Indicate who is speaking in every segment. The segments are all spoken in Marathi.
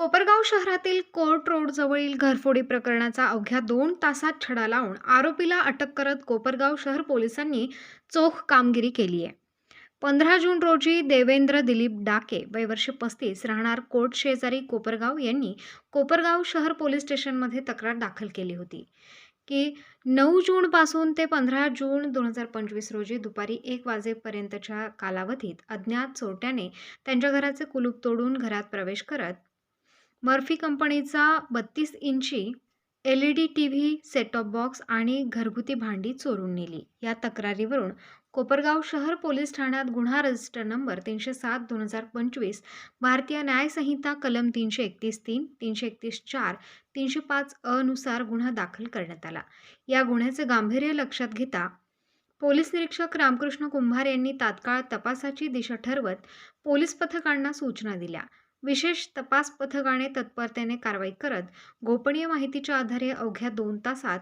Speaker 1: कोपरगाव शहरातील कोर्ट रोड जवळील घरफोडी प्रकरणाचा अवघ्या दोन तासात छडा लावून आरोपीला अटक करत कोपरगाव शहर पोलिसांनी चोख कामगिरी केली आहे. पंधरा जून रोजी देवेंद्र दिलीप डाके वयवर्ष पस्तीस राहणार कोर्ट शेजारी कोपरगाव यांनी कोपरगाव शहर पोलीस स्टेशनमध्ये तक्रार दाखल केली होती की नऊ जूनपासून ते पंधरा जून दोन हजार पंचवीस रोजी दुपारी एक वाजेपर्यंतच्या कालावधीत अज्ञात चोरट्याने त्यांच्या घराचे कुलूप तोडून घरात प्रवेश करत मर्फी कंपनीचा बत्तीस इंची L E D T V set top box आणि घरगुती भांडी चोरून नेली. या तक्रारीवरून कोपरगाव शहर पोलीस ठाण्यात गुन्हा रजिस्टर नंबर तीनशे सात दोन हजार पंचवीस भारतीय न्यायसंहिता कलम तीनशे एकतीस तीन तीनशे एकतीस चार तीनशे पाच अ नुसार गुन्हा दाखल करण्यात आला. या गुन्ह्याचे गांभीर्य लक्षात घेता पोलीस निरीक्षक रामकृष्ण कुंभार यांनी तात्काळ तपासाची दिशा ठरवत पोलीस पथकांना सूचना दिल्या. विशेष तपास पथकाने तत्परतेने कारवाई करत गोपनीय माहितीच्या आधारे अवघ्या दोन तासात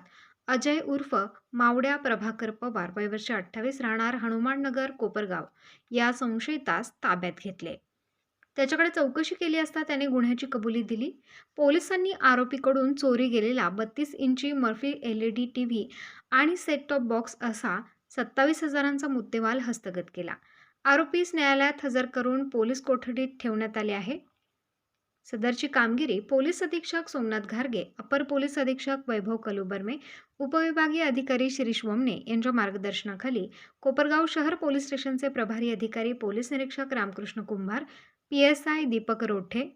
Speaker 1: अजय उर्फ मावड्या प्रभाकर पवार वयवर्षी अठ्ठावीस राहणार हनुमाननगर कोपरगाव या संशयितास ताब्यात घेतले. त्याच्याकडे चौकशी केली असता त्याने गुन्ह्याची कबुली दिली. पोलिसांनी आरोपीकडून चोरी गेलेला बत्तीस इंची Murphy L E D T V आणि सेट टॉप बॉक्स असा सत्तावीस हजारांचा मुद्देमाल हस्तगत केला. आरोपीस न्यायालयात हजर करून पोलीस कोठडीत ठेवण्यात आले आहे. सदरची कामगिरी पोलीस अधीक्षक सोमनाथ घारगे अपर पोलीस अधीक्षक वैभव कलुबर्मे उपविभागीय अधिकारी शिरीष वमने यांच्या मार्गदर्शनाखाली कोपरगाव शहर पोलीस स्टेशनचे प्रभारी अधिकारी पोलीस निरीक्षक Ramkrishna Kumbhar P S I Deepak Rothe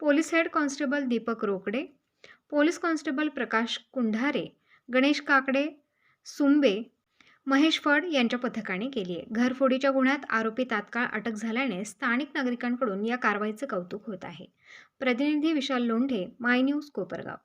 Speaker 1: police head constable Deepak Rokade police constable Prakash Kundhare Ganesh Kakade Sumbe Mahesh Phad यांच्या पथकाने केली आहे घरफोडीच्या गुन्ह्यात आरोपी तात्काळ अटक झाल्याने स्थानिक नागरिकांकडून या कारवाईचं कौतुक होत आहे. प्रतिनिधी विशाल लोंढे माय न्यूज कोपरगाव.